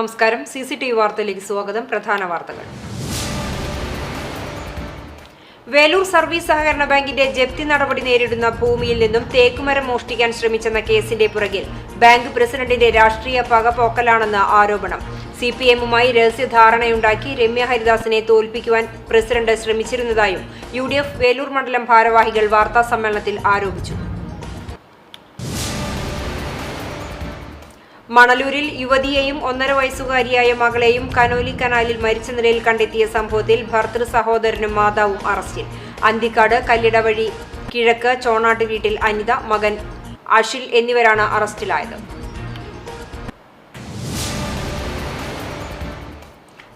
നമസ്കാരം. C C T V വാർത്തയിലേക്ക് സ്വാഗതം. പ്രധാന വാർത്തകൾ. വേലൂർ സർവീസ് സഹകരണ ബാങ്കിന്റെ ജപ്തി നടപടി നേരിടുന്ന ഭൂമിയിൽ നിന്നും തേക്കുമരം മോഷ്ടിക്കാൻ ശ്രമിച്ചെന്ന കേസിന്റെ പുറകിൽ ബാങ്ക് പ്രസിഡന്റിന്റെ രാഷ്ട്രീയ പകപോക്കലാണെന്ന് ആരോപണം. സി പി എമ്മുമായി രഹസ്യധാരണയുണ്ടാക്കി രമ്യ ഹരിദാസിനെ തോൽപ്പിക്കുവാൻ പ്രസിഡന്റ് ശ്രമിച്ചിരുന്നതായും യു വേലൂർ മണ്ഡലം ഭാരവാഹികൾ വാർത്താസമ്മേളനത്തിൽ ആരോപിച്ചു. മണലൂരിൽ യുവതിയെയും ഒന്നര വയസ്സുകാരിയായ മകളെയും കനോലി കനാലിൽ മരിച്ച നിലയിൽ കണ്ടെത്തിയ സംഭവത്തിൽ ഭർത്തൃ സഹോദരനും മാതാവും അറസ്റ്റിൽ. അന്തിക്കാട് കല്ലിട വഴി കിഴക്ക് ചോണാട്ട് വീട്ടിൽ അനിത മകൻ അഷിൽ എന്നിവരാണ് അറസ്റ്റിലായത്.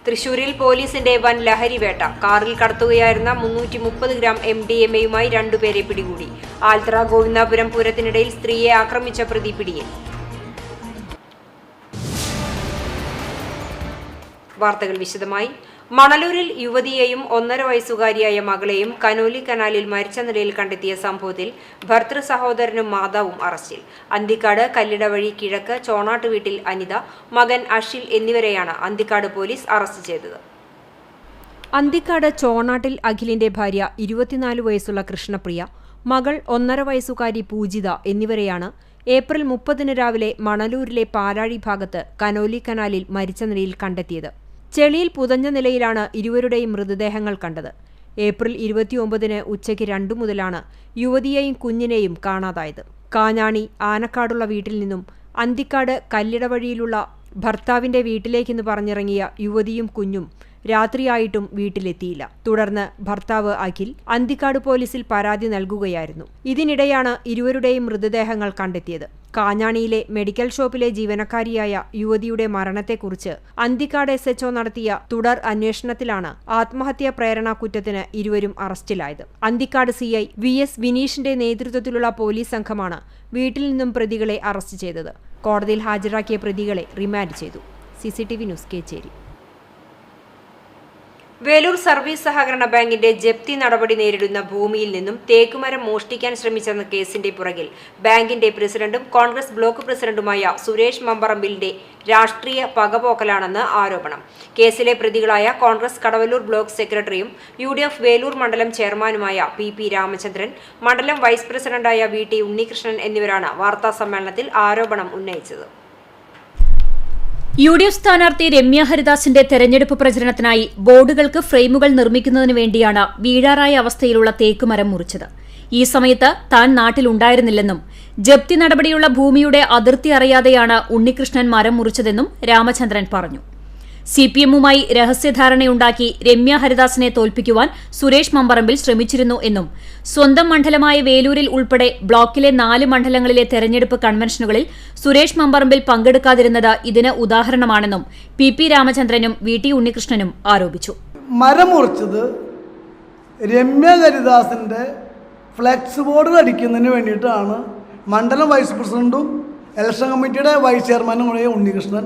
തൃശൂരിൽ പോലീസിന്റെ വൻ ലഹരിവേട്ട കാറിൽ കടത്തുകയായിരുന്ന മുന്നൂറ്റി മുപ്പത് ഗ്രാം എം ഡി എം എയുമായി രണ്ടുപേരെ പിടികൂടി. ആൽത്ര ഗോവിന്ദാപുരം പൂരത്തിനിടയിൽ സ്ത്രീയെ ആക്രമിച്ച പ്രതി പിടിയിൽ. വാർത്തകൾ വിശദമായി. മണലൂരിൽ യുവതിയെയും ഒന്നര വയസ്സുകാരിയായ മകളെയും കനോലി കനാലിൽ മരിച്ച നിലയിൽ കണ്ടെത്തിയ സംഭവത്തിൽ ഭർത്തൃ സഹോദരനും മാതാവും അറസ്റ്റിൽ. അന്തിക്കാട് കല്ലിട വഴി കിഴക്ക് ചോണാട്ട് വീട്ടിൽ അനിത മകൻ അഷിൽ എന്നിവരെയാണ് അന്തിക്കാട് പോലീസ് അറസ്റ്റ് ചെയ്തത്. അന്തിക്കാട് ചോണാട്ടിൽ അഖിലിന്റെ ഭാര്യ ഇരുപത്തിനാല് വയസ്സുള്ള കൃഷ്ണപ്രിയ മകൾ ഒന്നര വയസ്സുകാരി പൂജിത എന്നിവരെയാണ് ഏപ്രിൽ മുപ്പതിന് രാവിലെ മണലൂരിലെ പാലാഴി ഭാഗത്ത് കനോലി കനാലിൽ മരിച്ച നിലയിൽ കണ്ടെത്തിയത്. ചെളിയിൽ പുതഞ്ഞ നിലയിലാണ് ഇരുവരുടെയും മൃതദേഹങ്ങൾ കണ്ടത്. ഏപ്രിൽ ഇരുപത്തിയൊമ്പതിന് ഉച്ചയ്ക്ക് രണ്ടു മുതലാണ് യുവതിയെയും കുഞ്ഞിനെയും കാണാതായത്. കാഞ്ഞാണി ആനക്കാടുള്ള വീട്ടിൽ നിന്നും അന്തിക്കാട് കല്ലിട വഴിയിലുള്ള ഭർത്താവിന്റെ വീട്ടിലേക്കെന്ന് പറഞ്ഞിറങ്ങിയ യുവതിയും കുഞ്ഞും രാത്രിയായിട്ടും വീട്ടിലെത്തിയില്ല. തുടർന്ന് ഭർത്താവ് അഖിൽ അന്തിക്കാട് പോലീസിൽ പരാതി നൽകുകയായിരുന്നു. ഇതിനിടെയാണ് ഇരുവരുടെയും മൃതദേഹങ്ങൾ കണ്ടെത്തിയത്. കാഞ്ഞാണിയിലെ മെഡിക്കൽ ഷോപ്പിലെ ജീവനക്കാരിയായ യുവതിയുടെ മരണത്തെക്കുറിച്ച് അന്തിക്കാട് എസ് എച്ച്ഒ നടത്തിയ തുടർ അന്വേഷണത്തിലാണ് ആത്മഹത്യാ പ്രേരണ കുറ്റത്തിന് ഇരുവരും അറസ്റ്റിലായത്. അന്തിക്കാട് സിഐ വി എസ് വിനീഷിന്റെ നേതൃത്വത്തിലുള്ള പോലീസ് സംഘമാണ് വീട്ടിൽ നിന്നും പ്രതികളെ അറസ്റ്റ് ചെയ്തത്. കോടതിയിൽ ഹാജരാക്കിയ പ്രതികളെ റിമാൻഡ് ചെയ്തു. CCTV news Kecheri. Velur service സഹകരണ ബാങ്കിന്റെ ജപ്തി നടപടി നേരിടുന്ന ഭൂമിയിൽ നിന്നും തേക്കുമരം മോഷ്ടിക്കാൻ ശ്രമിച്ചെന്ന കേസിന്റെ പുറകിൽ ബാങ്കിന്റെ പ്രസിഡന്റും കോൺഗ്രസ് ബ്ലോക്ക് പ്രസിഡന്റുമായ സുരേഷ് മമ്പറമ്പിലിന്റെ രാഷ്ട്രീയ പകപോക്കലാണെന്ന് ആരോപണം. കേസിലെ പ്രതികളായ കോൺഗ്രസ് കടവല്ലൂർ ബ്ലോക്ക് സെക്രട്ടറിയും യു വേലൂർ മണ്ഡലം ചെയർമാനുമായ പി പി രാമചന്ദ്രൻ മണ്ഡലം വൈസ് പ്രസിഡന്റായ വി ടി ഉണ്ണികൃഷ്ണൻ എന്നിവരാണ് വാർത്താ സമ്മേളനത്തിൽ ആരോപണം ഉന്നയിച്ചത്. യു ഡി എഫ് സ്ഥാനാർത്ഥി രമ്യ ഹരിദാസിന്റെ തെരഞ്ഞെടുപ്പ് പ്രചരണത്തിനായി ബോർഡുകൾക്ക് ഫ്രെയിമുകൾ നിർമ്മിക്കുന്നതിന് വേണ്ടിയാണ് വീഴാറായ അവസ്ഥയിലുള്ള തേക്കുമരം മുറിച്ചത്. ഈ സമയത്ത് താൻ നാട്ടിലുണ്ടായിരുന്നില്ലെന്നും ജപ്തി നടപടിയുള്ള ഭൂമിയുടെ അതിർത്തി അറിയാതെയാണ് ഉണ്ണികൃഷ്ണൻ മരം മുറിച്ചതെന്നും രാമചന്ദ്രൻ പറഞ്ഞു. സി പി എമ്മുമായി രഹസ്യധാരണയുണ്ടാക്കി രമ്യ ഹരിദാസിനെ തോൽപ്പിക്കുവാൻ സുരേഷ് മമ്പറമ്പിൽ ശ്രമിച്ചിരുന്നു എന്നും സ്വന്തം മണ്ഡലമായ വേലൂരിൽ ഉൾപ്പെടെ ബ്ലോക്കിലെ നാല് മണ്ഡലങ്ങളിലെ തെരഞ്ഞെടുപ്പ് കൺവെൻഷനുകളിൽ സുരേഷ് മമ്പറമ്പിൽ പങ്കെടുക്കാതിരുന്നത് ഇതിന് ഉദാഹരണമാണെന്നും പി പി രാമചന്ദ്രനും വി ടി ഉണ്ണികൃഷ്ണനും ആരോപിച്ചു. മരമുറിച്ചത് രമ്യ ഹരിദാസിന്റെ ഫ്ലെക്സ് ബോർഡ് അടിക്കുന്നതിന് വേണ്ടിയിട്ടാണ് മണ്ഡലം വൈസ് പ്രസിഡന്റും ഇലക്ഷൻ കമ്മിറ്റിയുടെ വൈസ് ചെയർമാനും കൂടെ ഉണ്ണികൃഷ്ണൻ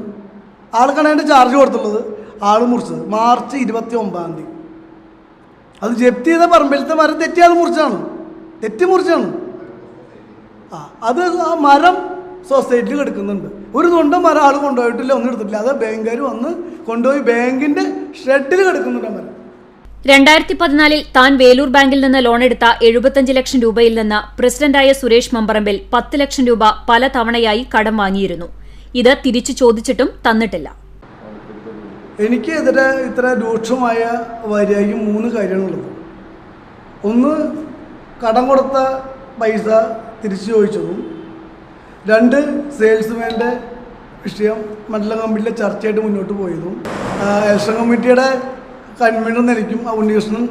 ആൾക്കാണ് അതിന്റെ ചാർജ് കൊടുത്തുള്ളത്. ആൾ മുറിച്ചത്. മാർച്ച് ഇരുപത്തി ഒമ്പതാം തീയതി. അത് ജപ്തി ചെയ്ത പറമ്പിലത്തെ മരം തെറ്റി ആൾ മുറിച്ചാണ്. തെറ്റി മുറിച്ചാണ്. ആ അത് ആ മരം സൊസൈറ്റിയിൽ കിടക്കുന്നുണ്ട്. ഒരു തൊണ്ട മരം ആൾ കൊണ്ടുപോയിട്ടില്ല ഒന്നും എടുത്തിട്ടില്ല. അത് ബാങ്കുകാർ വന്ന് കൊണ്ടുപോയി ബാങ്കിന്റെ ഷെഡിൽ കിടക്കുന്നുണ്ട് മരം. രണ്ടായിരത്തി പതിനാലിൽ താൻ വേലൂർ ബാങ്കിൽ നിന്ന് ലോൺ എടുത്ത എഴുപത്തഞ്ച് ലക്ഷം രൂപയിൽ നിന്ന് പ്രസിഡന്റായ സുരേഷ് മമ്പറമ്പിൽ പത്ത് ലക്ഷം രൂപ പല തവണയായി കടം വാങ്ങിയിരുന്നു. ഇത് തിരിച്ചു ചോദിച്ചിട്ടും തന്നിട്ടില്ല. എനിക്കെതിരെ ഇത്ര രൂക്ഷമായ വരിയായി മൂന്ന് കാര്യങ്ങളുള്ളത്. ഒന്ന് കടം കൊടുത്ത പൈസ തിരിച്ചു ചോദിച്ചതും. രണ്ട് സെയിൽസ്മാന്റെ വിഷയം മണ്ഡലം കമ്മിറ്റിയിലെ ചർച്ചയായിട്ട് മുന്നോട്ട് പോയതും. ഇലക്ഷൻ കമ്മിറ്റിയുടെ കൺവീനർ നിലയ്ക്കും ഉണ്ണികൃഷ്ണൻ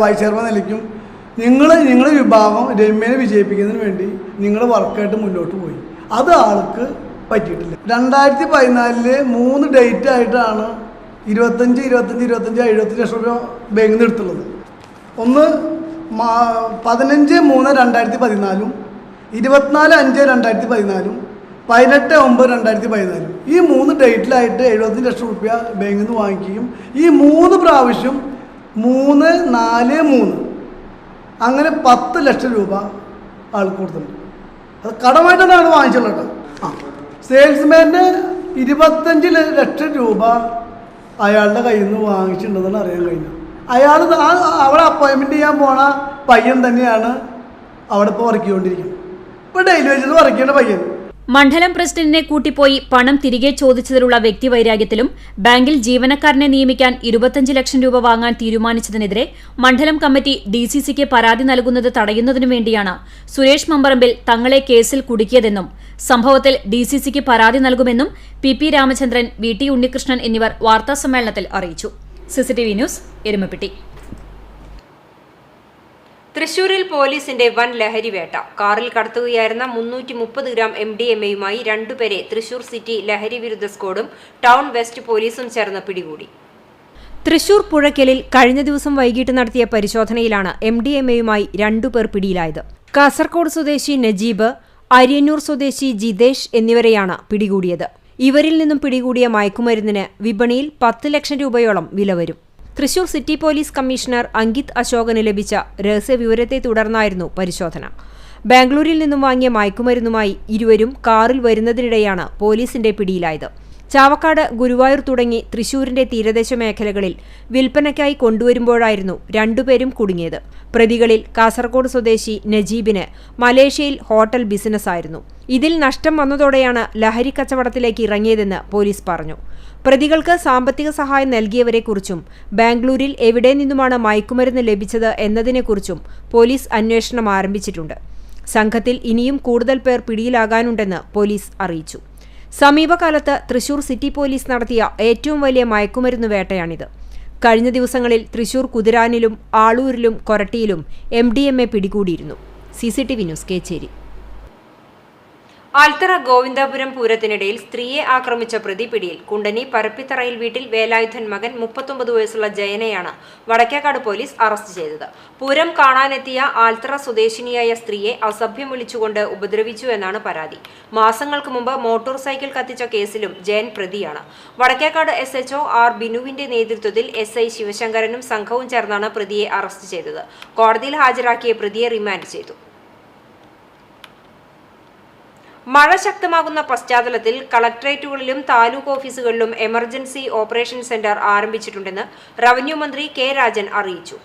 വൈസ് ചെയർമാൻ നിലയ്ക്കും നിങ്ങൾ നിങ്ങളുടെ വിഭാഗം രമ്യനെ വിജയിപ്പിക്കുന്നതിന് വേണ്ടി നിങ്ങൾ വർക്കായിട്ട് മുന്നോട്ട് പോയി. അത് ആൾക്ക് പറ്റിയിട്ടില്ല. രണ്ടായിരത്തി പതിനാലിൽ മൂന്ന് ഡേറ്റ് ആയിട്ടാണ് ഇരുപത്തഞ്ച് ഇരുപത്തഞ്ച് ഇരുപത്തഞ്ച് എഴുപത്തി ലക്ഷം രൂപ ബാങ്കിൽ നിന്ന് എടുത്തുള്ളത്. ഒന്ന് പതിനഞ്ച് മൂന്ന് രണ്ടായിരത്തി പതിനാലും ഇരുപത്തിനാല് അഞ്ച് രണ്ടായിരത്തി പതിനാലും പതിനെട്ട് ഒമ്പത് രണ്ടായിരത്തി പതിനാലും ഈ മൂന്ന് ഡേറ്റിലായിട്ട് എഴുപത്തഞ്ച് ലക്ഷം റുപ്യ ബാങ്കിൽ നിന്ന് വാങ്ങിക്കുകയും ഈ മൂന്ന് പ്രാവശ്യം മൂന്ന് നാല് മൂന്ന് അങ്ങനെ പത്ത് ലക്ഷം രൂപ ആൾക്ക് കൊടുത്തിട്ടുണ്ട്. അത് കടമായിട്ടാണ് വാങ്ങിച്ചുള്ളത് കേട്ടോ. ആ സെയിൽസ്മാന്റെ ഇരുപത്തഞ്ച് ലക്ഷം രൂപ അയാളുടെ കയ്യിൽ നിന്ന് വാങ്ങിച്ചിട്ടുണ്ടെന്നാണ് അറിയാൻ കഴിഞ്ഞു അയാൾ ആ അവിടെ അപ്പോയിൻമെന്റ് ചെയ്യാൻ പോണ പയ്യൻ തന്നെയാണ് അവിടെ ഇപ്പോൾ വർക്ക് ചെയ്തുകൊണ്ടിരിക്കുന്നത് ഇപ്പോൾ ഡെയിലി വേജസ് വർക്ക് ചെയ്യുന്ന പയ്യൻ. മണ്ഡലം പ്രസിഡന്റിനെ കൂട്ടിപ്പോയി പണം തിരികെ ചോദിച്ചതിലുള്ള വ്യക്തിവൈരാഗ്യത്തിലും ബാങ്കിൽ ജീവനക്കാരനെ നിയമിക്കാൻ ഇരുപത്തഞ്ച് ലക്ഷം രൂപ വാങ്ങാൻ തീരുമാനിച്ചതിനെതിരെ മണ്ഡലം കമ്മിറ്റി ഡിസിസിക്ക് പരാതി നൽകുന്നത് തടയുന്നതിനു വേണ്ടിയാണ് സുരേഷ് മമ്പറമ്പിൽ തങ്ങളെ കേസിൽ കുടുക്കിയതെന്നും സംഭവത്തിൽ ഡിസിസിക്ക് പരാതി നൽകുമെന്നും P P Ramachandran V T Unnikrishnan എന്നിവർ വാർത്താസമ്മേളനത്തിൽ അറിയിച്ചു. CCTV news Erumapetty. തൃശൂരിൽ പോലീസിന്റെ വൻ ലഹരിവേട്ട കാറിൽ കടത്തുകയായിരുന്ന മുന്നൂറ്റി മുപ്പത് ഗ്രാം എം ഡി എം എയുമായി രണ്ടുപേരെ തൃശൂർ സിറ്റി ലഹരി വിരുദ്ധ സ്ക്വാഡും ടൗൺ വെസ്റ്റ് പോലീസും ചേർന്ന് പിടികൂടി. തൃശൂർ പുഴയ്ക്കലിൽ കഴിഞ്ഞ ദിവസം വൈകിട്ട് നടത്തിയ പരിശോധനയിലാണ് എം ഡി എം എയുമായി രണ്ടുപേർ പിടിയിലായത്. കാസർകോട് സ്വദേശി നജീബ് അരിയന്നൂർ സ്വദേശി ജിതേഷ് എന്നിവരെയാണ് പിടികൂടിയത്. ഇവരിൽ നിന്നും പിടികൂടിയ മയക്കുമരുന്നിന് വിപണിയിൽ പത്ത് ലക്ഷം രൂപയോളം വില വരും. Thrissur city police commissioner Ankit അശോകന് ലഭിച്ച രഹസ്യവിവരത്തെ തുടർന്നായിരുന്നു പരിശോധന. ബാംഗ്ലൂരിൽ നിന്നും വാങ്ങിയ മയക്കുമരുന്നുമായി ഇരുവരും കാറിൽ വരുന്നതിനിടെയാണ് പോലീസിന്റെ പിടിയിലായത്. ചാവക്കാട് ഗുരുവായൂർ തുടങ്ങി തൃശൂരിന്റെ തീരദേശ മേഖലകളിൽ വിൽപ്പനയ്ക്കായി കൊണ്ടുവരുമ്പോഴായിരുന്നു രണ്ടുപേരും കുടുങ്ങിയത്. പ്രതികളിൽ കാസർഗോഡ് സ്വദേശി നജീബിന് മലേഷ്യയിൽ ഹോട്ടൽ ബിസിനസ്സായിരുന്നു ഇതിൽ നഷ്ടം വന്നതോടെയാണ് ലഹരി കച്ചവടത്തിലേക്ക് ഇറങ്ങിയതെന്ന് പോലീസ് പറഞ്ഞു. പ്രതികൾക്ക് സാമ്പത്തിക സഹായം നൽകിയവരെക്കുറിച്ചും ബാംഗ്ലൂരിൽ എവിടെ നിന്നുമാണ് മയക്കുമരുന്ന് ലഭിച്ചത് എന്നതിനെക്കുറിച്ചും പോലീസ് അന്വേഷണം ആരംഭിച്ചിട്ടുണ്ട്. സംഘത്തിൽ ഇനിയും കൂടുതൽ പേർ പിടിയിലാകാനുണ്ടെന്ന് പോലീസ് അറിയിച്ചു. സമീപകാലത്ത് തൃശൂർ സിറ്റി പോലീസ് നടത്തിയ ഏറ്റവും വലിയ മയക്കുമരുന്ന് വേട്ടയാണിത്. കഴിഞ്ഞ ദിവസങ്ങളിൽ തൃശൂർ കുതിരാനിലും ആളൂരിലും കൊരട്ടിയിലും എം ഡി എം എ പിടികൂടിയിരുന്നു. C C T V news Kecheri. Althara Govindapuram പൂരത്തിനിടയിൽ സ്ത്രീയെ ആക്രമിച്ച പ്രതി പിടിയിൽ കുണ്ടനി പരപ്പിത്തറയിൽ വീട്ടിൽ വേലായുധൻ മകൻ മുപ്പത്തൊമ്പത് വയസ്സുള്ള ജയനെയാണ് വടക്കേക്കാട് പോലീസ് അറസ്റ്റ് ചെയ്തത്. പൂരം കാണാനെത്തിയ ആൽത്തറ സ്വദേശിനിയായ സ്ത്രീയെ അസഭ്യം വിളിച്ചുകൊണ്ട് ഉപദ്രവിച്ചു എന്നാണ് പരാതി. മാസങ്ങൾക്ക് മുമ്പ് മോട്ടോർ സൈക്കിൾ കത്തിച്ച കേസിലും ജയൻ പ്രതിയാണ്. വടക്കേക്കാട് എസ് എച്ച്ഒ ആർ ബിനുവിന്റെ നേതൃത്വത്തിൽ എസ് ഐ ശിവശങ്കരനും സംഘവും ചേർന്നാണ് പ്രതിയെ അറസ്റ്റ് ചെയ്തത്. കോടതിയിൽ ഹാജരാക്കിയ പ്രതിയെ റിമാൻഡ് ചെയ്തു. മഴ ശക്തമാകുന്ന പശ്ചാത്തലത്തിൽ കളക്ടറേറ്റുകളിലും താലൂക്ക് ഓഫീസുകളിലും എമർജൻസി ഓപ്പറേഷൻ സെന്റർ ആരംഭിച്ചിട്ടുണ്ടെന്ന് റവന്യൂ മന്ത്രി കെ രാജൻ അറിയിച്ചു.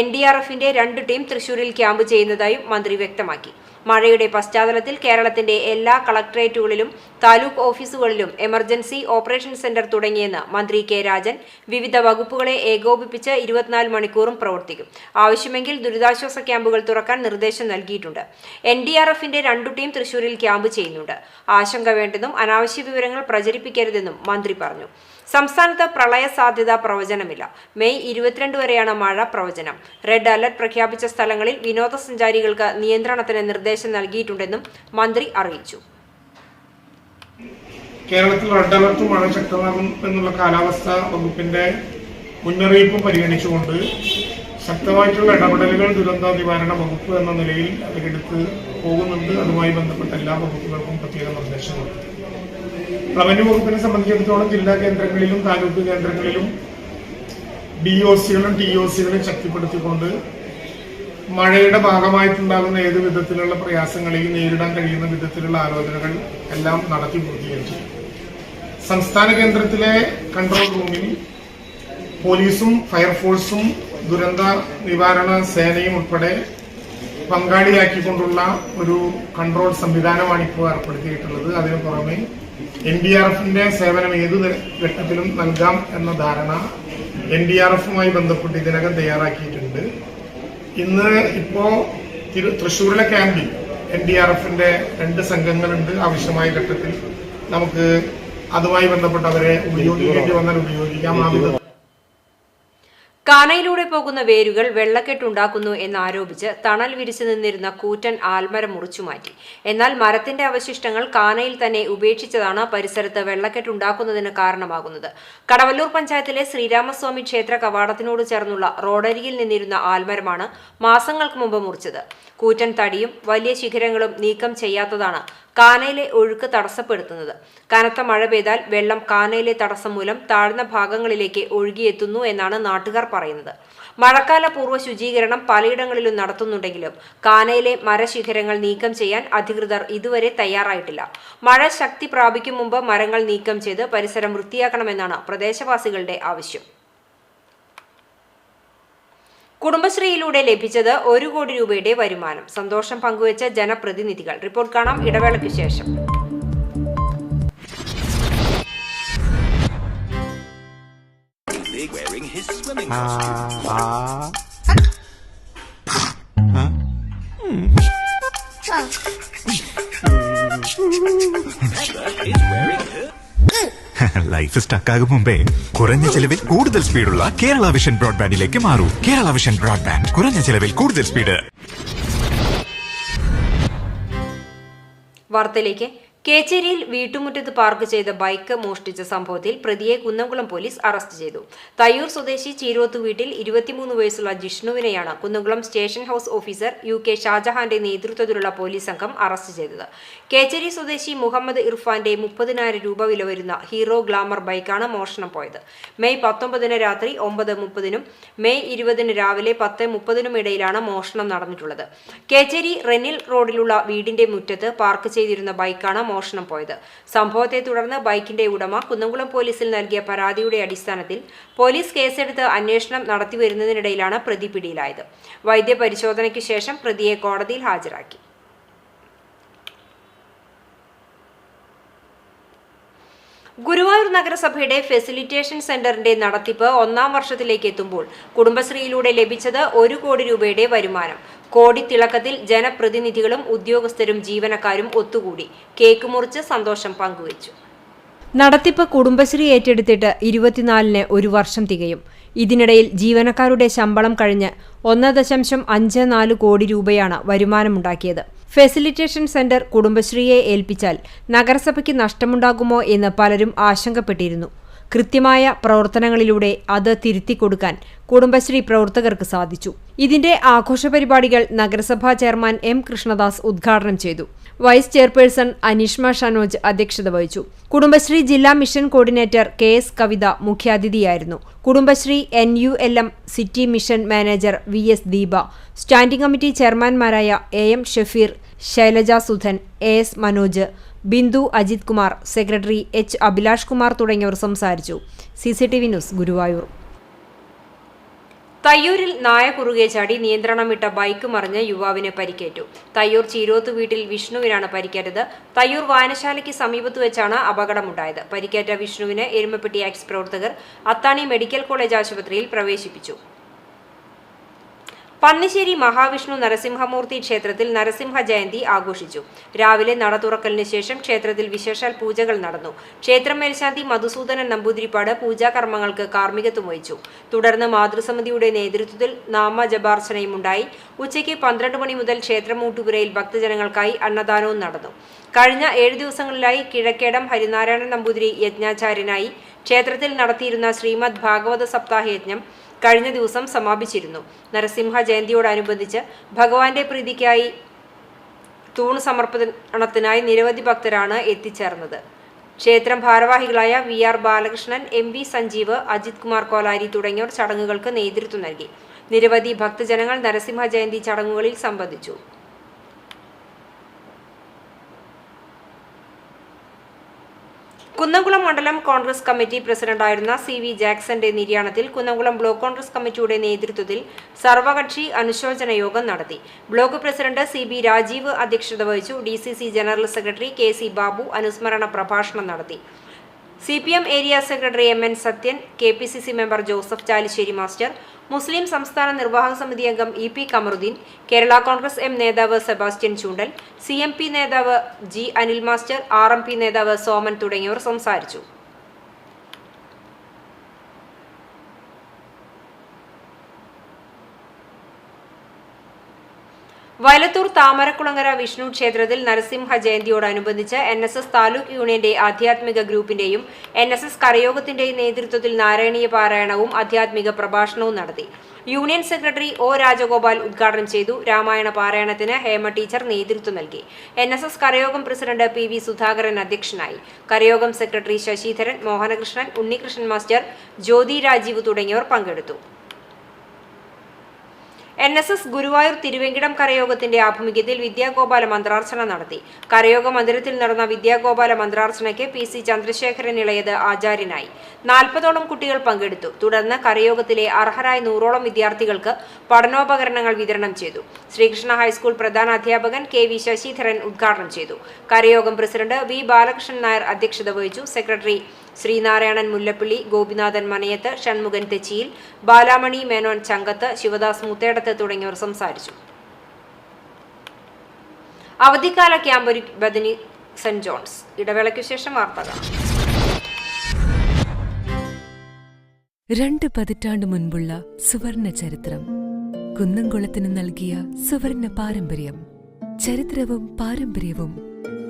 എൻ ഡി ആർ എഫിന്റെ രണ്ട് ടീം തൃശൂരിൽ ക്യാമ്പ് ചെയ്യുന്നതായും മന്ത്രി വ്യക്തമാക്കി. മഴയുടെ പശ്ചാത്തലത്തിൽ കേരളത്തിന്റെ എല്ലാ കളക്ടറേറ്റുകളിലും താലൂക്ക് ഓഫീസുകളിലും എമർജൻസി ഓപ്പറേഷൻ സെന്റർ തുടങ്ങിയെന്ന് മന്ത്രി കെ രാജൻ വിവിധ വകുപ്പുകളെ ഏകോപിപ്പിച്ച് ഇരുപത്തിനാല് മണിക്കൂറും പ്രവർത്തിക്കും. ആവശ്യമെങ്കിൽ ദുരിതാശ്വാസ ക്യാമ്പുകൾ തുറക്കാൻ നിർദ്ദേശം നൽകിയിട്ടുണ്ട്. എൻ ഡി ആർ എഫിന്റെ രണ്ടു ടീം തൃശൂരിൽ ക്യാമ്പ് ചെയ്യുന്നുണ്ട്. ആശങ്ക വേണ്ടെന്നും അനാവശ്യ വിവരങ്ങൾ പ്രചരിപ്പിക്കരുതെന്നും മന്ത്രി പറഞ്ഞു. സംസ്ഥാനത്ത് പ്രളയ സാധ്യത പ്രവചനമില്ല. മെയ് ഇരുപത്തിരണ്ട് വരെയാണ് മഴ പ്രവചനം. റെഡ് അലർട്ട് പ്രഖ്യാപിച്ച സ്ഥലങ്ങളിൽ വിനോദസഞ്ചാരികൾക്ക് നിയന്ത്രണത്തിന് നിർദ്ദേശം നൽകിയിട്ടുണ്ടെന്നും മന്ത്രി അറിയിച്ചു. കേരളത്തിൽ റെഡ് അലർട്ട് മഴ ശക്തമാകും എന്നുള്ള കാലാവസ്ഥ വകുപ്പിന്റെ മുന്നറിയിപ്പ് പരിഗണിച്ചുകൊണ്ട് ശക്തമായിട്ടുള്ള ഇടപെടലുകൾ ദുരന്ത നിവാരണ വകുപ്പ് എന്ന നിലയിൽ അവരെടുത്ത് പോകുന്നുണ്ട്. അതുമായി ബന്ധപ്പെട്ട എല്ലാ വകുപ്പുകൾക്കും പ്രത്യേക നിർദ്ദേശങ്ങളുണ്ട്. റവന്യൂ വകുപ്പിനെ സംബന്ധിച്ചിടത്തോളം ജില്ലാ കേന്ദ്രങ്ങളിലും താലൂക്ക് കേന്ദ്രങ്ങളിലും ഡി ഒ സികളും ടി ഒ സികളും ശക്തിപ്പെടുത്തിക്കൊണ്ട് മഴയുടെ ഭാഗമായിട്ടുണ്ടാകുന്ന ഏത് വിധത്തിലുള്ള പ്രയാസങ്ങളെയും നേരിടാൻ കഴിയുന്ന വിധത്തിലുള്ള ആലോചനകൾ എല്ലാം നടത്തി പൂർത്തീകരിച്ചു. സംസ്ഥാന കേന്ദ്രത്തിലെ കൺട്രോൾ റൂമിൽ പോലീസും ഫയർഫോഴ്സും ദുരന്ത നിവാരണ സേനയും ഉൾപ്പെടെ പങ്കാളിയാക്കിക്കൊണ്ടുള്ള ഒരു കൺട്രോൾ സംവിധാനമാണ് ഇപ്പോൾ ഏർപ്പെടുത്തിയിട്ടുള്ളത്. അതിനു പുറമെ എൻ ഡി ആർ എഫിന്റെ സേവനം ഏത് ഘട്ടത്തിലും നൽകാം എന്ന ധാരണ എൻ ഡി ആർ എഫുമായി ബന്ധപ്പെട്ട് ഇതിനകം തയ്യാറാക്കിയിട്ടുണ്ട്. ഇന്ന് ഇപ്പോ തിരു- തൃശ്ശൂരിലെ ക്യാമ്പിൽ എൻ ഡി ആർ എഫിന്റെ രണ്ട് സംഘങ്ങളുണ്ട്. ആവശ്യമായ ഘട്ടത്തിൽ നമുക്ക് അതുമായി ബന്ധപ്പെട്ട് അവരെ ഉപയോഗിക്കേണ്ടി വന്നാൽ ഉപയോഗിക്കാം. ആ കാനയിലൂടെ പോകുന്ന വേരുകൾ വെള്ളക്കെട്ടുണ്ടാക്കുന്നു എന്നാരോപിച്ച് തണൽ വിരിച്ചു നിന്നിരുന്ന കൂറ്റൻ ആൽമരം മുറിച്ചുമാറ്റി എന്നാൽ മരത്തിന്റെ അവശിഷ്ടങ്ങൾ കാനയിൽ തന്നെ ഉപേക്ഷിച്ചതാണ് പരിസരത്ത് വെള്ളക്കെട്ടുണ്ടാക്കുന്നതിന് കാരണമാകുന്നത്. കടവല്ലൂർ പഞ്ചായത്തിലെ ശ്രീരാമസ്വാമി ക്ഷേത്ര കവാടത്തിനോട് ചേർന്നുള്ള റോഡരികിൽ നിന്നിരുന്ന ആൽമരമാണ് മാസങ്ങൾക്ക് മുമ്പ് മുറിച്ചത്. കൂറ്റൻ തടിയും വലിയ ശിഖരങ്ങളും നീക്കം ചെയ്യാത്തതാണ് കാനയിലെ ഒഴുക്ക് തടസ്സപ്പെടുത്തുന്നത്. കനത്ത മഴ പെയ്താൽ വെള്ളം കാനയിലെ തടസ്സം മൂലം താഴ്ന്ന ഭാഗങ്ങളിലേക്ക് ഒഴുകിയെത്തുന്നു എന്നാണ് നാട്ടുകാർ പറയുന്നത്. മഴക്കാല പൂർവ ശുചീകരണം പലയിടങ്ങളിലും നടത്തുന്നുണ്ടെങ്കിലും കാനയിലെ മരശിഖരങ്ങൾ നീക്കം ചെയ്യാൻ അധികൃതർ ഇതുവരെ തയ്യാറായിട്ടില്ല. മഴ ശക്തി പ്രാപിക്കും മുമ്പ് മരങ്ങൾ നീക്കം ചെയ്ത് പരിസരം വൃത്തിയാക്കണമെന്നാണ് പ്രദേശവാസികളുടെ ആവശ്യം. കുടുംബശ്രീയിലൂടെ ലഭിച്ചത് ഒരു കോടി രൂപയുടെ വരുമാനം. സന്തോഷം പങ്കുവച്ച ജനപ്രതിനിധികൾ. റിപ്പോർട്ട് കാണാം. ഇടവേളയ്ക്ക് ശേഷം. Big wearing his swimming costume. is wearing her life സ്റ്റക്കാകും മുമ്പേ കുറഞ്ഞ ചെലവിൽ കൂടുതൽ സ്പീഡുള്ള കേരള വിഷൻ ബ്രോഡ്ബാൻഡിലേക്ക് മാറൂ. കേരള വിഷൻ ബ്രോഡ്ബാൻഡ് കുറഞ്ഞ ചെലവിൽ കൂടുതൽ സ്പീഡ്. വാർത്തയിലേക്ക്. കേച്ചേരിയിൽ വീട്ടുമുറ്റത്ത് പാർക്ക് ചെയ്ത ബൈക്ക് മോഷ്ടിച്ച സംഭവത്തിൽ പ്രതിയെ കുന്നംകുളം പോലീസ് അറസ്റ്റ് ചെയ്തു. തയ്യൂർ സ്വദേശി ചീരോത്ത് വീട്ടിൽ ഇരുപത്തിമൂന്ന് വയസ്സുള്ള ജിഷ്ണുവിനെയാണ് Kunnamkulam station house officer U K ഷാജഹാന്റെ നേതൃത്വത്തിലുള്ള പോലീസ് സംഘം അറസ്റ്റ് ചെയ്തത്. കേച്ചേരി സ്വദേശി മുഹമ്മദ് ഇർഫാന്റെ മുപ്പതിനായിരം രൂപ വില വരുന്ന ഹീറോ ഗ്ലാമർ ബൈക്കാണ് മോഷണം പോയത്. മെയ് പത്തൊമ്പതിന് രാത്രി ഒമ്പത് മുപ്പതിനും മെയ് ഇരുപതിന് രാവിലെ പത്ത് മുപ്പതിനും ഇടയിലാണ് മോഷണം നടന്നിട്ടുള്ളത്. കേച്ചേരി റെനിൽ റോഡിലുള്ള വീടിന്റെ മുറ്റത്ത് പാർക്ക് ചെയ്തിരുന്ന ബൈക്കാണ് മോഷണം പോയത്. സംഭവത്തെ തുടർന്ന് ബൈക്കിന്റെ ഉടമ കുന്നംകുളം പോലീസിൽ നൽകിയ പരാതിയുടെ അടിസ്ഥാനത്തിൽ പോലീസ് കേസെടുത്ത് അന്വേഷണം നടത്തിവരുന്നതിനിടയിലാണ് പ്രതി പിടിയിലായത്. വൈദ്യപരിശോധനയ്ക്ക് ശേഷം പ്രതിയെ കോടതിയിൽ ഹാജരാക്കി. ഗുരുവായൂർ നഗരസഭയുടെ ഫെസിലിറ്റേഷൻ സെന്ററിന്റെ നടത്തിപ്പ് ഒന്നാം വർഷത്തിലേക്ക് എത്തുമ്പോൾ കുടുംബശ്രീയിലൂടെ ലഭിച്ചത് ഒരു കോടി രൂപയുടെ വരുമാനം. കോടി തിളക്കത്തിൽ ജനപ്രതിനിധികളും ഉദ്യോഗസ്ഥരും ജീവനക്കാരും ഒത്തുകൂടി. കേക്ക് മുറിച്ച് സന്തോഷം പങ്കുവച്ചു. നടത്തിപ്പ് കുടുംബശ്രീ ഏറ്റെടുത്തിട്ട് ഇരുപത്തിനാലിന് ഒരു വർഷം തികയും. ഇതിനിടയിൽ ജീവനക്കാരുടെ ശമ്പളം കഴിഞ്ഞ് ഒന്ന് ദശാംശം അഞ്ച് നാല് കോടി രൂപയാണ് വരുമാനമുണ്ടാക്കിയത്. ഫെസിലിറ്റേഷൻ സെന്റർ കുടുംബശ്രീയെ ഏൽപ്പിച്ചാൽ നഗരസഭയ്ക്ക് നഷ്ടമുണ്ടാകുമോ എന്ന് പലരും ആശങ്കപ്പെട്ടിരുന്നു. കൃത്യമായ പ്രവർത്തനങ്ങളിലൂടെ അത് തിരുത്തിക്കൊടുക്കാൻ കുടുംബശ്രീ പ്രവർത്തകർക്ക് സാധിച്ചു. ഇതിന്റെ ആഘോഷ പരിപാടികൾ നഗരസഭാ ചെയർമാൻ എം കൃഷ്ണദാസ് ഉദ്ഘാടനം ചെയ്തു. വൈസ് ചെയർപേഴ്സൺ അനിഷ്മ ഷനോജ് അധ്യക്ഷത വഹിച്ചു. കുടുംബശ്രീ ജില്ലാ mission coordinator K S Kavitha മുഖ്യാതിഥിയായിരുന്നു. Kudumbashree N U L M city mission manager V S Deepa. Standing committee ചെയർമാൻമാരായ A M Shafeer Shailaja Sudhan A S Manoj Bindu Ajith Kumar secretary H Abhilash Kumar തുടങ്ങിയവർ സംസാരിച്ചു. C news Guruvayur. തയ്യൂരിൽ നായ കുറുകെ ചാടി നിയന്ത്രണം വിട്ട bike മറിഞ്ഞ് യുവാവിന് പരിക്കേറ്റു. തയ്യൂർ ചീരോത്ത് വീട്ടിൽ വിഷ്ണുവിനാണ് പരിക്കേറ്റത്. തയ്യൂർ വായനശാലയ്ക്ക് സമീപത്ത് വെച്ചാണ് അപകടമുണ്ടായത്. പരിക്കേറ്റ വിഷ്ണുവിനെ എരുമപ്പെട്ടി ആക്സ് പ്രവർത്തകർ അത്താണി മെഡിക്കൽ കോളേജ് ആശുപത്രിയിൽ പ്രവേശിപ്പിച്ചു. പന്നിശ്ശേരി മഹാവിഷ്ണു നരസിംഹമൂർത്തി ക്ഷേത്രത്തിൽ നരസിംഹ ജയന്തി ആഘോഷിച്ചു. രാവിലെ നട തുറക്കലിന് ശേഷം ക്ഷേത്രത്തിൽ വിശേഷാൽ പൂജകൾ നടന്നു. ക്ഷേത്രം മേൽശാന്തി മധുസൂദനൻ നമ്പൂതിരിപ്പാട് പൂജാകർമ്മങ്ങൾക്ക് കാർമ്മികത്വം വഹിച്ചു. തുടർന്ന് മാതൃസമിതിയുടെ നേതൃത്വത്തിൽ നാമജപാർച്ചനയും ഉണ്ടായി. ഉച്ചയ്ക്ക് പന്ത്രണ്ട് മണി മുതൽ ക്ഷേത്രം മൂട്ടുപുരയിൽ ഭക്തജനങ്ങൾക്കായി അന്നദാനവും നടന്നു. കഴിഞ്ഞ ഏഴ് ദിവസങ്ങളിലായി കിഴക്കേടം ഹരിനാരായണ നമ്പൂതിരി യജ്ഞാചാര്യനായി. ക്ഷേത്രത്തിൽ നടത്തിയിരുന്ന ശ്രീമദ് ഭാഗവത സപ്താഹ യജ്ഞം കഴിഞ്ഞ ദിവസം സമാപിച്ചിരുന്നു. നരസിംഹ ജയന്തിയോടനുബന്ധിച്ച് ഭഗവാന്റെ പ്രീതിക്കായി തൂണ് സമർപ്പണത്തിനായി നിരവധി ഭക്തരാണ് എത്തിച്ചേർന്നത്. ക്ഷേത്രം ഭാരവാഹികളായ V R Balakrishnan M V Sanjeev Ajith Kumar Kolari തുടങ്ങിയവർ ചടങ്ങുകൾക്ക് നേതൃത്വം നൽകി. നിരവധി ഭക്തജനങ്ങൾ നരസിംഹ ജയന്തി ചടങ്ങുകളിൽ സംബന്ധിച്ചു. കുന്നംകുളം മണ്ഡലം കോൺഗ്രസ് കമ്മിറ്റി പ്രസിഡന്റായിരുന്ന സി വി ജാക്സന്റെ നിര്യാണത്തിൽ കുന്നംകുളം ബ്ലോക്ക് കോൺഗ്രസ് കമ്മിറ്റിയുടെ നേതൃത്വത്തിൽ സർവകക്ഷി അനുശോചന യോഗം നടത്തി. Block president C B Rajeev അധ്യക്ഷത വഹിച്ചു. D general secretary K C Babu അനുസ്മരണ പ്രഭാഷണം നടത്തി. C P M area secretary M N Sathyan K P C C member Joseph Chalissery master Muslim സംസ്ഥാന നിർവാഹക സമിതി അംഗം E P Kamaruddin Kerala Congress M നേതാവ് Sebastian Choondal C M P നേതാവ് G Anil master R M P നേതാവ് സോമൻ തുടങ്ങിയവർ സംസാരിച്ചു. വയലത്തൂർ താമരക്കുളങ്ങര വിഷ്ണു ക്ഷേത്രത്തിൽ Narasimha ജയന്തിയോടനുബന്ധിച്ച് N S S taluk യൂണിയന്റെ ആധ്യാത്മിക ഗ്രൂപ്പിന്റെയും എൻ എസ് എസ് കരയോഗത്തിന്റെയും നേതൃത്വത്തിൽ നാരായണീയ പാരായണവും ആധ്യാത്മിക പ്രഭാഷണവും നടത്തി. യൂണിയൻ സെക്രട്ടറി ഒ രാജഗോപാൽ ഉദ്ഘാടനം ചെയ്തു. രാമായണ പാരായണത്തിന് ഹേമ ടീച്ചർ നേതൃത്വം നൽകി. എൻ എസ് എസ് കരയോഗം പ്രസിഡന്റ് പി വി സുധാകരൻ അധ്യക്ഷനായി. കരയോഗം സെക്രട്ടറി ശശിധരൻ മോഹനകൃഷ്ണൻ ഉണ്ണികൃഷ്ണൻ മാസ്റ്റർ ജ്യോതി രാജീവ് തുടങ്ങിയവർ പങ്കെടുത്തു. N S S Guruvayur Thiruvenkidam കരയോഗത്തിന്റെ ആഭിമുഖ്യത്തിൽ വിദ്യാഗോപാല മന്ത്രാർച്ചന നടത്തി. കരയോഗ മന്ദിരത്തിൽ നടന്ന വിദ്യാഗോപാല മന്ത്രാർച്ചനയ്ക്ക് പി സി ചന്ദ്രശേഖരൻ ഇളയത് ആചാര്യനായി. നാൽപ്പതോളം കുട്ടികൾ പങ്കെടുത്തു. തുടർന്ന് കരയോഗത്തിലെ അർഹരായ നൂറോളം വിദ്യാർത്ഥികൾക്ക് പഠനോപകരണങ്ങൾ വിതരണം ചെയ്തു. ശ്രീകൃഷ്ണ ഹൈസ്കൂൾ പ്രധാന അധ്യാപകൻ കെ വി ശശിധരൻ ഉദ്ഘാടനം ചെയ്തു. കരയോഗം പ്രസിഡന്റ് വി ബാലകൃഷ്ണൻ നായർ അധ്യക്ഷത വഹിച്ചു. സെക്രട്ടറി ശ്രീനാരായണൻ മുല്ലപ്പള്ളി ഗോപിനാഥൻ മനയത്ത് ഷൺമുഖൻ തെച്ചിയിൽ ബാലാമണി മേനോൻ ചങ്കത്ത് ശിവദാസ് മുത്തേടത്ത് തുടങ്ങിയവർ സംസാരിച്ചു. അവധിക്കാല ക്യാമ്പ് ബദനി സെന്റ് ജോൺസ്. ഇടവേളയ്ക്കു ശേഷം വാർത്തകൾ രണ്ട് പതിറ്റാണ്ട് മുൻപുള്ള സുവർണ ചരിത്രം. കുന്നംകുളത്തിന് നൽകിയ സുവർണ പാരമ്പര്യം. ചരിത്രവും പാരമ്പര്യവും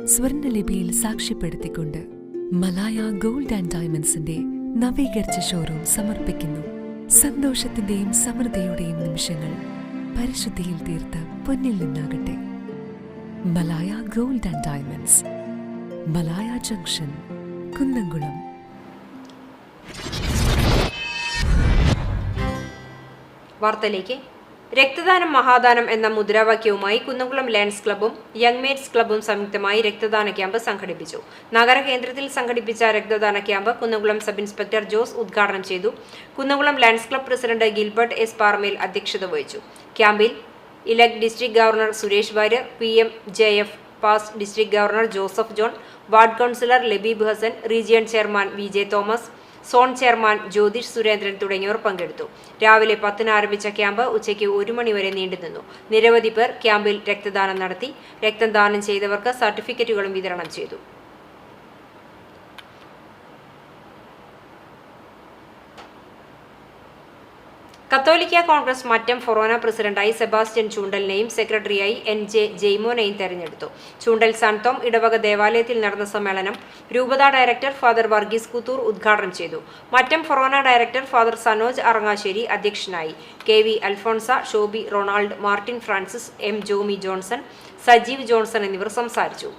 സ്വർണലിപിയിൽ സാക്ഷ്യപ്പെടുത്തിക്കൊണ്ട് മലായ ഗോൾഡ് ആൻഡ് ഡയമണ്ട്സിന്റെ നവീകരിച്ച ഷോറൂം സമർപ്പിക്കുന്നു. സന്തോഷത്തിന്റെയും സമൃദ്ധിയുടെയും നിമിഷങ്ങൾ പരിശുദ്ധിയിൽ തീർത്ത് പൊന്നിൽ നിന്നാകട്ടെ. Malaya gold and diamonds. Malaya junction Kunnamkulam. വാർത്തയിലേക്ക് രക്തദാനം മഹാദാനം എന്ന മുദ്രാവാക്യവുമായി കുന്നംകുളം ലയൺസ് ക്ലബ്ബും യങ് മേറ്റ്സ് ക്ലബ്ബും സംയുക്തമായി രക്തദാന ക്യാമ്പ് സംഘടിപ്പിച്ചു. നഗര കേന്ദ്രത്തിൽ സംഘടിപ്പിച്ച രക്തദാന camp Kunnamkulam sub inspector Jose ഉദ്ഘാടനം ചെയ്തു. Kunnamkulam lions club president Gilbert S Parmel അധ്യക്ഷത വഹിച്ചു. ക്യാമ്പിൽ elect district governor Suresh Warrier P M J F past district governor Joseph John ward councillor Labeeb Hasan region chairman V J Thomas zone chairman Jyothish Surendran തുടങ്ങിയവർ പങ്കെടുത്തു. രാവിലെ പത്തിന് ആരംഭിച്ച camp ഉച്ചയ്ക്ക് ഒരു മണിവരെ നീണ്ടുനിന്നു നിരവധി പേർ ക്യാമ്പിൽ രക്തദാനം നടത്തി രക്തം ദാനം ചെയ്തവർക്ക് സർട്ടിഫിക്കറ്റുകളും വിതരണം ചെയ്തു. കത്തോലിക്ക കോൺഗ്രസ് മറ്റം ഫൊറോന പ്രസിഡന്റായി സെബാസ്റ്റ്യൻ ചൂണ്ടലിനെയും സെക്രട്ടറിയായി എൻ ജെ ജെയ്മോനെയും തെരഞ്ഞെടുത്തു. ചൂണ്ടൽ സൺതോം ഇടവക ദേവാലയത്തിൽ നടന്ന സമ്മേളനം രൂപത ഡയറക്ടർ ഫാദർ വർഗീസ് കുത്തൂർ ഉദ്ഘാടനം ചെയ്തു. Mattam forane director father Sanoj Arangassery അധ്യക്ഷനായി. K V Alphonsa Shobi Ronald Martin Francis M Jomy Johnson Sajeev Johnson എന്നിവർ സംസാരിച്ചു.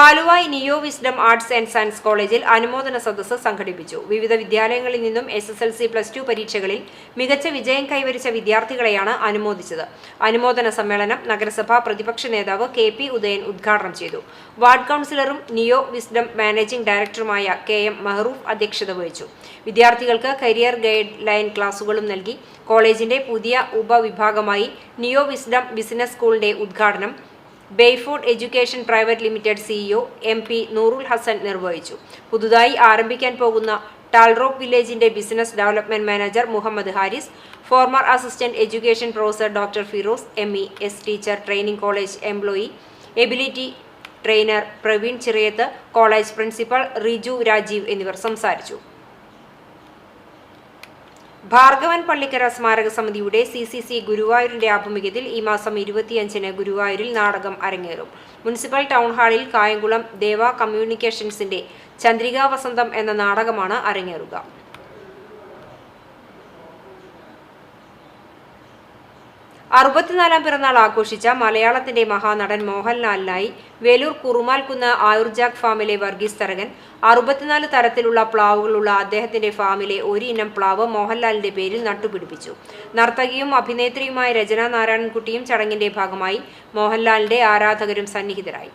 Paluvai neo wisdom arts and science കോളേജിൽ അനുമോദന സദസ്സ് സംഘടിപ്പിച്ചു. വിവിധ വിദ്യാലയങ്ങളിൽ നിന്നും S S L C plus two പരീക്ഷകളിൽ മികച്ച വിജയം കൈവരിച്ച വിദ്യാർത്ഥികളെയാണ് അനുമോദിച്ചത്. അനുമോദന സമ്മേളനം നഗരസഭാ പ്രതിപക്ഷ നേതാവ് കെ പി ഉദയൻ ഉദ്ഘാടനം ചെയ്തു. വാർഡ് കൗൺസിലറും നിയോ വിസ്ഡം മാനേജിംഗ് ഡയറക്ടറുമായ കെ എം മെഹറൂഫ് അധ്യക്ഷത വഹിച്ചു. വിദ്യാർത്ഥികൾക്ക് കരിയർ ഗൈഡ് ലൈൻ ക്ലാസുകളും നൽകി. കോളേജിന്റെ പുതിയ ഉപവിഭാഗമായി നിയോ വിസ്ഡം ബിസിനസ് സ്കൂളിന്റെ ഉദ്ഘാടനം Bayford education private limited CEO M P Noorul Hasan നിർവഹിച്ചു. പുതുതായി ആരംഭിക്കാൻ പോകുന്ന Tallrock വില്ലേജിന്റെ business development manager Muhammad Haris former assistant education professor doctor Firoz M E S teacher training college employability trainer Praveen Chirayath college principal Riju Rajeev എന്നിവർ സംസാരിച്ചു. ഭാർഗവൻ പള്ളിക്കര സ്മാരക സമിതിയുടെ C C C ഗുരുവായൂരിന്റെ ആഭിമുഖ്യത്തിൽ ഈ മാസം ഇരുപത്തിയഞ്ചിന് ഗുരുവായൂരിൽ നാടകം അരങ്ങേറും. മുനിസിപ്പൽ ടൗൺ ഹാളിൽ കായംകുളം ദേവ കമ്മ്യൂണിക്കേഷൻസിന്റെ ചന്ദ്രികാ വസന്തം എന്ന നാടകമാണ് അരങ്ങേറുക. അറുപത്തിനാലാം പിറന്നാൾ ആഘോഷിച്ച മലയാളത്തിന്റെ മഹാനടൻ മോഹൻലാലിനായി വേലൂർ കുറുമാൽക്കുന്ന് ആയുർജാഗ് ഫാമിലെ വർഗീസ് തരകൻ അറുപത്തിനാല് തരത്തിലുള്ള പ്ലാവുകളുള്ള അദ്ദേഹത്തിന്റെ ഫാമിലെ ഒരു ഇനം പ്ലാവ് മോഹൻലാലിന്റെ പേരിൽ നട്ടുപിടിപ്പിച്ചു. നർത്തകിയും അഭിനേത്രിയുമായ രചന നാരായണൻകുട്ടിയും ചടങ്ങിന്റെ ഭാഗമായി മോഹൻലാലിന്റെ ആരാധകരും സന്നിഹിതരായി.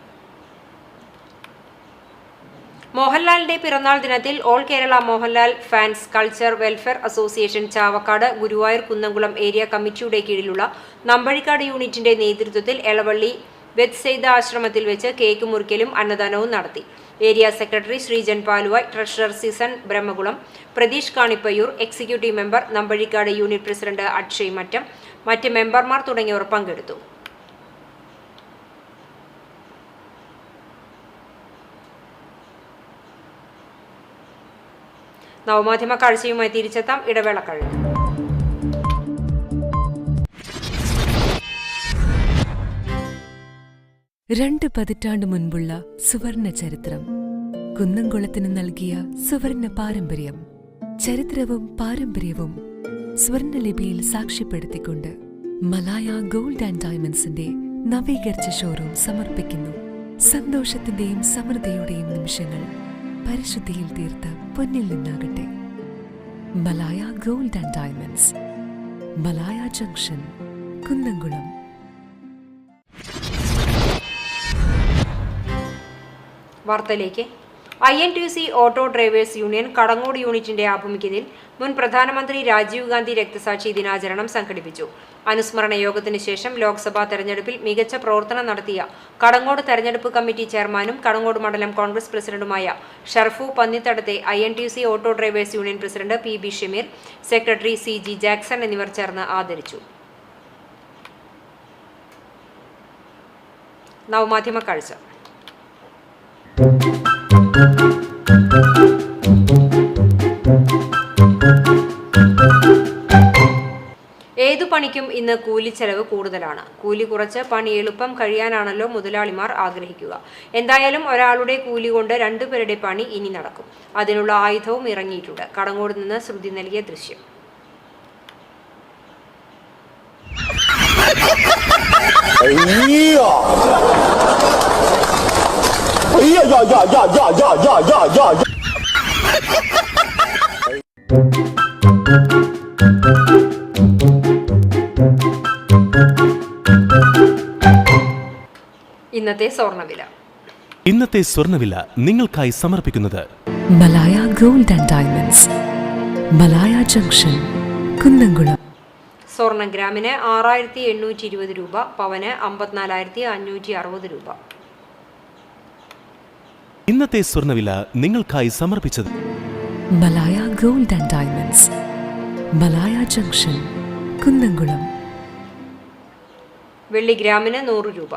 മോഹൻലാലിന്റെ പിറന്നാൾ ദിനത്തിൽ all Kerala Mohanlal fans culture welfare association Chavakkad Guruvayur Kunnamkulam area കമ്മിറ്റിയുടെ കീഴിലുള്ള നമ്പഴിക്കാട് യൂണിറ്റിന്റെ നേതൃത്വത്തിൽ എളവള്ളി ബെത്സെയ്ദ ആശ്രമത്തിൽ വെച്ച് കേക്ക് മുറിക്കലും അന്നദാനവും നടത്തി. Area secretary Sreejan Paluvai treasurer Sison Brahmakulam Pratheesh Kanippayyur executive member Nambazhikkad unit president Akshay Mattam മറ്റ് മെമ്പർമാർ തുടങ്ങിയവർ പങ്കെടുത്തു. നവമാധ്യമ കാഴ്ചയുമായി തിരിച്ചെത്താം ഇടവേള കഴിഞ്ഞു രണ്ട് പതിറ്റാണ്ട് മുൻപുള്ള സുവർണ ചരിത്രം. കുന്നംകുളത്തിന് നൽകിയ സുവർണ പാരമ്പര്യം. ചരിത്രവും പാരമ്പര്യവും സ്വർണലിപിയിൽ സാക്ഷ്യപ്പെടുത്തിക്കൊണ്ട് മലായ ഗോൾഡ് ആൻഡ് ഡയമണ്ട്സിന്റെ നവീകരിച്ച ഷോറൂം സമർപ്പിക്കുന്നു. സന്തോഷത്തിന്റെയും സമൃദ്ധിയുടെയും നിമിഷങ്ങൾ. പരിശുദ്ധിയിൽ തീർത്ത പൊന്നിൽ നിന്നാകട്ടെ. Malaya gold and diamonds. Malaya junction Kunnamkulam. വാർത്തയിലേക്ക്. I N T C auto drivers union Kadangode യൂണിറ്റിന്റെ ആഭിമുഖ്യത്തിൽ മുൻ പ്രധാനമന്ത്രി രാജീവ് ഗാന്ധി രക്തസാക്ഷി ദിനാചരണം സംഘടിപ്പിച്ചു. അനുസ്മരണ യോഗത്തിന് ശേഷം ലോക്സഭാ തെരഞ്ഞെടുപ്പിൽ മികച്ച പ്രവർത്തനം നടത്തിയ കടങ്ങോട് തെരഞ്ഞെടുപ്പ് കമ്മിറ്റി ചെയർമാനും കടങ്ങോട് മണ്ഡലം കോൺഗ്രസ് പ്രസിഡന്റുമായ Sharfu പന്നിത്തടത്തെ I N T C auto drivers union president P B Shameer secretary C G Jackson എന്നിവർ ചേർന്ന് ആദരിച്ചു. നവമാധ്യമ കാഴ്ച. ഏതു പണിക്കും ഇന്ന് കൂലിച്ചെലവ് കൂടുതലാണ്. കൂലി കുറച്ച് പണി എളുപ്പം കഴിയാനാണല്ലോ മുതലാളിമാർ ആഗ്രഹിക്കുക. എന്തായാലും ഒരാളുടെ കൂലി കൊണ്ട് രണ്ടുപേരുടെ പണി ഇനി നടക്കും. അതിനുള്ള ആയുധവും ഇറങ്ങിയിട്ടുണ്ട്. കടങ്ങോട് നിന്ന് ശ്രുതി നൽകിയ ദൃശ്യം. ഇന്നത്തെ സ്വർണവില ഇന്നത്തെ സ്വർണവില നിങ്ങൾക്കായി സമർപ്പിക്കുന്നത് Malaya gold and diamonds. Malaya junction Kunnamkulam. സ്വർണം ഗ്രാമിന് ആറായിരത്തി എണ്ണൂറ്റി ഇരുപത് രൂപ പവന് അമ്പത്തിനാലായിരത്തി അഞ്ഞൂറ്റി അറുപത് രൂപ. ഇന്നത്തെ സ്വർണവില നിങ്ങൾക്കായി സമർപ്പിച്ചത് Malaya gold and diamonds. Malaya junction Kunnamkulam. വെള്ളി ഗ്രാമിന് നൂറ് രൂപ.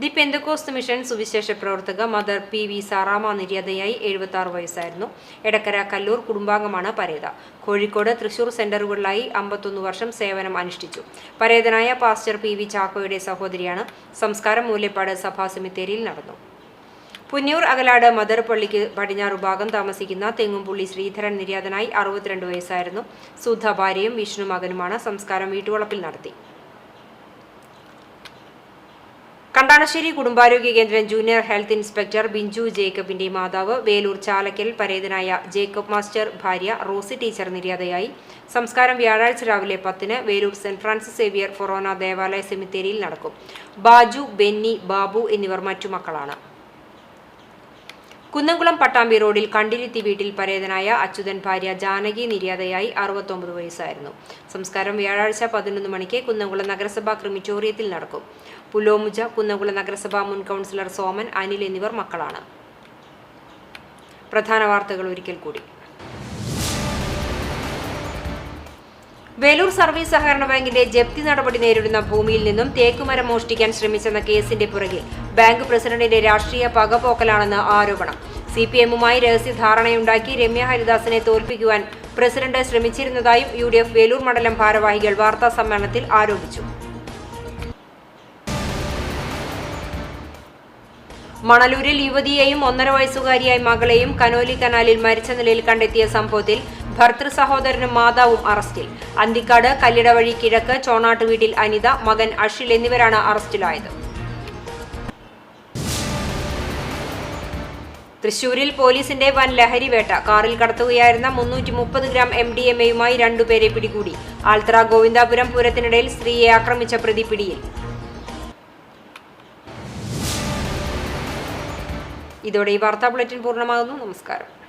ദി പെന്തക്കോസ് മിഷൻ സുവിശേഷ പ്രവർത്തക മദർ പി വി സാറാമ നിര്യാതയായി എഴുപത്തി ആറ് വയസ്സായിരുന്നു. എടക്കര കല്ലൂർ കുടുംബാംഗമാണ് പരേത. കോഴിക്കോട് തൃശൂർ സെന്ററുകളിലായി അമ്പത്തൊന്ന് വർഷം സേവനം അനുഷ്ഠിച്ചു. പരേതനായ പാസ്റ്റർ പി വി ചാക്കോയുടെ സഹോദരിയാണ്. സംസ്കാരം മൂല്യപ്പാട് സഭാ സെമിത്തേരിയിൽ നടന്നു. പുന്നൂർ അകലാട് മദർ പള്ളിക്ക് പടിഞ്ഞാറു ഭാഗം താമസിക്കുന്ന തെങ്ങുംപുള്ളി ശ്രീധരൻ നിര്യാതനായി അറുപത്തിരണ്ട് വയസ്സായിരുന്നു. സുധ ഭാര്യയും വിഷ്ണു മകനുമാണ് സംസ്കാരം വീട്ടുവളപ്പിൽ നടത്തി. കണ്ടാണശ്ശേരി കുടുംബാരോഗ്യ കേന്ദ്രം ജൂനിയർ ഹെൽത്ത് ഇൻസ്പെക്ടർ ബിഞ്ചു ജേക്കബിന്റെ മാതാവ് വേലൂർ ചാലക്കൽ പരേതനായ ജേക്കബ് മാസ്റ്റർ ഭാര്യ റോസി ടീച്ചർ നിര്യാതയായി. സംസ്കാരം വ്യാഴാഴ്ച രാവിലെ പത്തിന് Velur saint Francis Xavier forane ദേവാലയ സെമിത്തേരിയിൽ നടക്കും. ബാജു ബെന്നി ബാബു എന്നിവർ മറ്റു മക്കളാണ്. കുന്നംകുളം പട്ടാമ്പി റോഡിൽ കണ്ടിരുത്തി വീട്ടിൽ പരേതനായ അച്യുതൻ ഭാര്യ ജാനകി നിര്യാതയായി അറുപത്തൊമ്പത് വയസ്സായിരുന്നു. സംസ്കാരം വ്യാഴാഴ്ച പതിനൊന്ന് മണിക്ക് കുന്നംകുളം നഗരസഭാ ക്രിമിറ്റോറിയത്തിൽ നടക്കും. പുലോമുജ കുന്നംകുളം നഗരസഭാ മുൻ കൗൺസിലർ സോമൻ അനിൽ എന്നിവർ മക്കളാണ്. പ്രധാന വാർത്തകൾ ഒരിക്കൽ കൂടി. വേലൂർ സർവീസ് സഹകരണ ബാങ്കിന്റെ ജപ്തി നടപടി നേരിടുന്ന ഭൂമിയിൽ നിന്നും തേക്കുമരം മോഷ്ടിക്കാൻ ശ്രമിച്ചെന്ന കേസിന്റെ പുറകിൽ ബാങ്ക് പ്രസിഡന്റിന്റെ രാഷ്ട്രീയ പകപോക്കലാണെന്ന് ആരോപണം. സി പി എമ്മുമായി രഹസ്യധാരണയുണ്ടാക്കി രമ്യ ഹരിദാസിനെ തോൽപ്പിക്കുവാൻ പ്രസിഡന്റ് ശ്രമിച്ചിരുന്നതായും യു ഡി എഫ് വേലൂർ മണ്ഡലം ഭാരവാഹികൾ വാർത്താ സമ്മേളനത്തിൽ ആരോപിച്ചു. മണലൂരിൽ യുവതിയെയും ഒന്നര വയസ്സുകാരിയായ മകളെയും കനോലി കനാലിൽ മരിച്ച നിലയിൽ കണ്ടെത്തിയ സംഭവത്തിൽ ഭർത്തൃ സഹോദരനും മാതാവും അറസ്റ്റിൽ. അന്തിക്കാട് കല്ലിടവഴി കിഴക്ക് ചോണാട്ട് വീട്ടിൽ അനിത മകൻ അഷിൽ എന്നിവരാണ് അറസ്റ്റിലായത്. തൃശൂരിൽ പോലീസിന്റെ വൻ ലഹരിവേട്ട കാറിൽ കടത്തുകയായിരുന്ന മുന്നൂറ്റി മുപ്പത് ഗ്രാം എം ഡി എം എയുമായി രണ്ടുപേരെ പിടികൂടി. ആൽത്ര ഗോവിന്ദാപുരം പൂരത്തിനിടയിൽ സ്ത്രീയെ ആക്രമിച്ച പ്രതി പിടിയിൽ. ഇതോടെ ഈ വാർത്താ ബുള്ളറ്റിൻ പൂർണമാകുന്നു. നമസ്കാരം.